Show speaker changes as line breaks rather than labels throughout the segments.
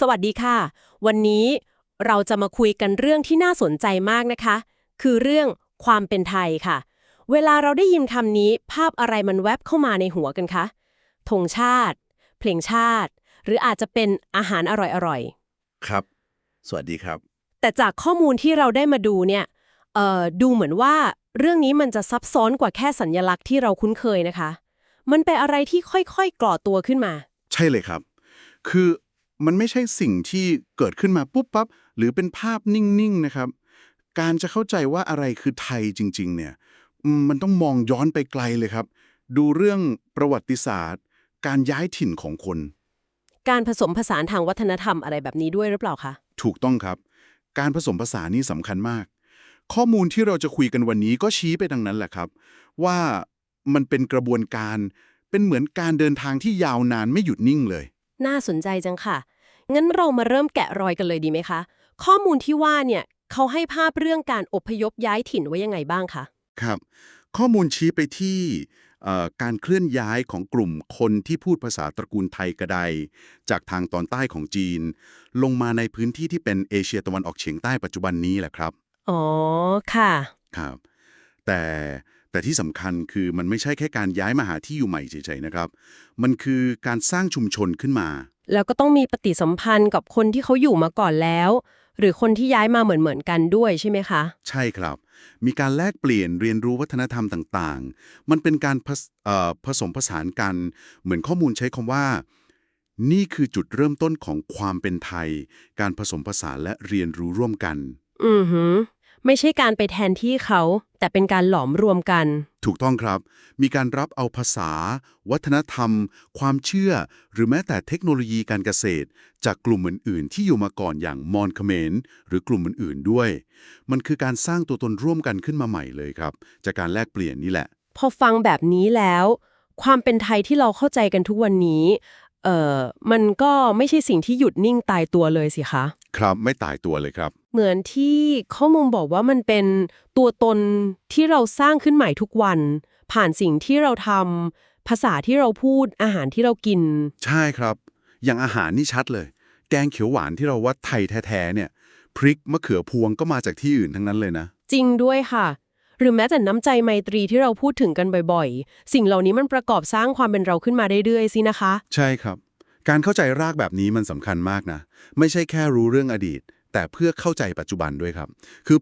สวัสดีค่ะ วันนี้เราจะมาคุยกันเรื่องที่น่าสนใจมากนะคะ คือเรื่องความเป็นไทยค่ะ เวลาเราได้ยินคำนี้ ภาพอะไรมันแวบเข้ามาในหัวกันคะธงชาติ เพลงชาติ หรืออาจจะเป็นอาหารอร่อย
ครับ สวัสดีครับ
ๆแต่จากข้อมูลที่เราได้มาดูเนี่ยเอ่อดูเหมือนว่าเรื่องนี้มันจะซับซ้อนกว่าแค่สัญญลักษณ์ที่เราคุ้นเคยนะคะ มันเป็นอะไรที่ค่อยๆก่อตัวขึ้นมา
ใช่เลยครับ คือ มันไม่ใช่สิ่งที่เกิดขึ้นมาปุ๊บปั๊บหรือเป็นภาพนิ่งๆนะครับ การจะเข้าใจว่าอะไรคือไทยจริง ๆ เนี่ยอืมมันต้องมองย้อนไปไกลเลยครับ ดูเรื่องประวัติศาสตร์ การย้ายถิ่นของคน
การผสมผสานทางวัฒนธรรมอะไรแบบนี้ด้วยหรือเปล่าคะ
ถูกต้องครับ การผสมผสานนี่สำคัญมาก ข้อมูลที่เราจะคุยกันวันนี้ก็ชี้ไปดังนั้นแหละครับ ว่ามันเป็นกระบวนการเป็นเหมือนการเดินทางที่ยาวนานไม่หยุดนิ่งเลย
น่าสนใจจังค่ะ งั้นเรามาเริ่มแกะรอยกันเลยดีไหมคะ ข้อมูลที่ว่าเนี่ยเขาให้ภาพเรื่องการอพยพย้ายถิ่นไว้ยังไงบ้างคะ
ครับ ข้อมูลชี้ไปที่เอ่อการเคลื่อนย้ายของกลุ่มคนที่พูดภาษาตระกูลไทยกระไดจากทางตอนใต้ของจีน ลงมาในพื้นที่ที่เป็นเอเชียตะวันออกเฉียงใต้ปัจจุบันนี้แหละครับ
อ๋อ ค่ะ
ครับ แต่ แต่ที่สำคัญคือมันไม่ใช่แค่การย้ายมาหาที่อยู่ใหม่เฉยๆนะครับ มันคือการสร้างชุมชนขึ้นมา
แล้วก็ต้องมีปฏิสัมพันธ์กับคนที่เขาอยู่มาก่อนแล้ว หรือคนที่ย้ายมาเหมือนๆกันด้วยใช่ไหมคะ
ใช่ครับ มีการแลกเปลี่ยนเรียนรู้วัฒนธรรมต่างๆ มันเป็นการผสเอ่อผสมผสานกัน เหมือนข้อมูลใช้คำว่า นี่คือจุดเริ่มต้นของความเป็นไทย การผสมผสานและเรียนรู้ร่วมกัน
อือหือ ไม่ใช่การไปแทนที่เขา แต่เป็นการหลอมรวมกัน
ถูกต้องครับ มีการรับเอาภาษา วัฒนธรรม ความเชื่อ หรือแม้แต่เทคโนโลยีการเกษตร จากกลุ่มอื่น ๆ ที่อยู่มาก่อนอย่างมอญเขมรหรือกลุ่มอื่น ๆ ด้วย มันคือการสร้างตัวตนร่วมกันขึ้นมาใหม่เลยครับ จากการแลกเปลี่ยนนี่แหละ
พอฟังแบบนี้แล้ว ความเป็นไทยที่เราเข้าใจกันทุกวันนี้ เอ่อมันก็ไม่ใช่สิ่งที่หยุดนิ่งตายตัวเลยสิคะ
ครับไม่ตายตัวเลยครับ
เหมือนที่ข้อมูลบอกว่ามันเป็นตัวตนที่เราสร้างขึ้นใหม่ทุกวัน ผ่านสิ่งที่เราทำภาษาที่เราพูดอาหารที่เรากิน
ใช่ครับ อย่างอาหารนี่ชัดเลย แกงเขียวหวานที่เราว่าไทยแท้ๆเนี่ย พริกมะเขือพวงก็มาจากที่อื่นทั้งนั้นเลยนะ
จริงด้วยค่ะ หรือแม้แต่น้ำใจไมตรีที่เราพูดถึงกันบ่อยๆ สิ่งเหล่านี้มันประกอบสร้างความเป็นเราขึ้นมาเรื่อยๆสินะคะ
ใช่ครับ การเข้าใจรากแบบนี้มันสำคัญมากนะ ไม่ใช่แค่รู้เรื่องอดีต แต่เพื่อเข้าใจปัจจุบันด้วยครับ คือ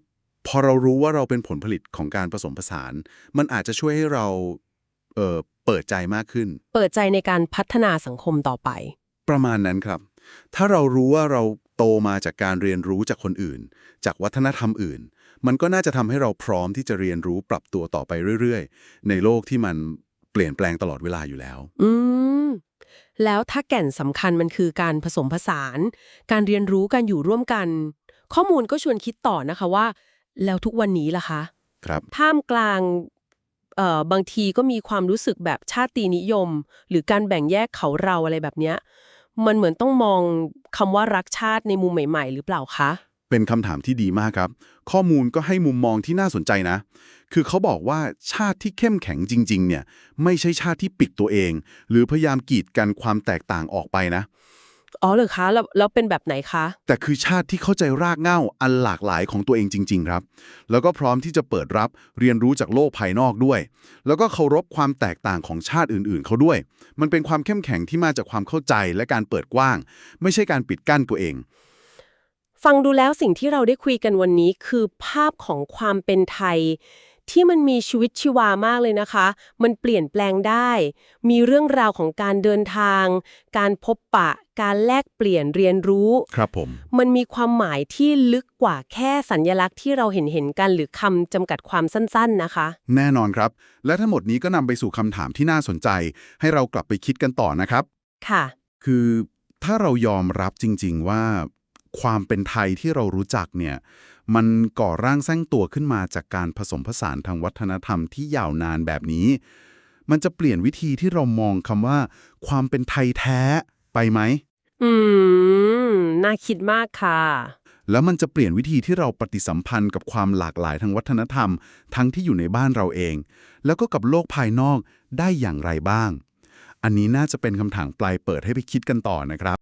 พอเรารู้ว่าเราเป็นผลผลิตของการผสมผสาน มันอาจจะช่วยให้เราเอ่อเปิดใจมากขึ้น
เปิดใจในการพัฒนาสังคมต่อไป
ประมาณนั้นครับ ถ้าเรารู้ว่าเราโตมาจากการเรียนรู้จากคนอื่น จากวัฒนธรรมอื่น มันก็น่าจะทำให้เราพร้อมที่จะเรียนรู้ปรับตัวต่อไปเรื่อยๆ ในโลกที่มันเปลี่ยนแปลงตลอดเวลาอยู่แล้ว
อืม แล้วถ้าแก่นสำคัญมันคือการผสมผสาน การเรียนรู้การอยู่ร่วมกัน ข้อมูลก็ชวนคิดต่อนะคะว่า แล้วทุกวันนี้ล่ะคะ
ครับ
ท่ามกลางเอ่อบางทีก็มีความรู้สึกแบบชาตินิยม หรือการแบ่งแยกเขาเราอะไรแบบเนี้ย มันเหมือนต้องมองคำว่ารักชาติในมุมใหม่ ๆ หรือเปล่าคะ
เป็นคำถามที่ดีมากครับ ข้อมูลก็ให้มุมมองที่น่าสนใจนะ คือเขาบอกว่าชาติที่เข้มแข็งจริง ๆ เนี่ย ไม่ใช่ชาติที่ปิดตัวเอง หรือพยายามกีดกันความแตกต่างออกไปนะ
อ๋อเหรอคะแล้วแล้วเป็นแบบไหนคะ
แต่คือชาติที่เข้าใจรากเหง้าอันหลากหลายของตัวเองจริง ๆ ครับ แล้วก็พร้อมที่จะเปิดรับเรียนรู้จากโลกภายนอกด้วย แล้วก็เคารพความแตกต่างของชาติอื่น ๆ เขาด้วย มันเป็นความเข้มแข็งที่มาจากความเข้าใจและการเปิดกว้าง ไม่ใช่การปิดกั้นตัวเอง
ฟังดูแล้วสิ่งที่เราได้คุยกันวันนี้คือภาพของความเป็นไทย ที่มันมีชีวิตชีวามากเลยนะคะ มันเปลี่ยนแปลงได้ มีเรื่องราวของการเดินทาง การพบปะ การแลกเปลี่ยนเรียนรู้
ครับผม
มันมีความหมายที่ลึกกว่าแค่สัญญลักษณ์ที่เราเห็นเห็นๆกันหรือคำจำกัดความสั้นๆนะคะ
แน่นอนครับ และทั้งหมดนี้ก็นำไปสู่คำถามที่น่าสนใจ ให้เรากลับไปคิดกันต่อนะครับ
ค่ะ
คือถ้าเรายอมรับจริง ๆ ว่า ความเป็นไทยที่เรารู้จักเนี่ยมันก่อร่างสร้างตัวขึ้นมาจากการผสมผสานทางวัฒนธรรมที่ยาวนานแบบนี้ มันจะเปลี่ยนวิธีที่เรามองคำว่า ความเป็นไทยแท้ไปไหม
อืม น่าคิดมากค่ะ
แล้วมันจะเปลี่ยนวิธีที่เราปฏิสัมพันธ์กับความหลากหลายทางวัฒนธรรม ทั้งที่อยู่ในบ้านเราเอง แล้วก็กับโลกภายนอกได้อย่างไรบ้าง อันนี้น่าจะเป็นคำถามปลายเปิดให้ไปคิดกันต่อนะครับ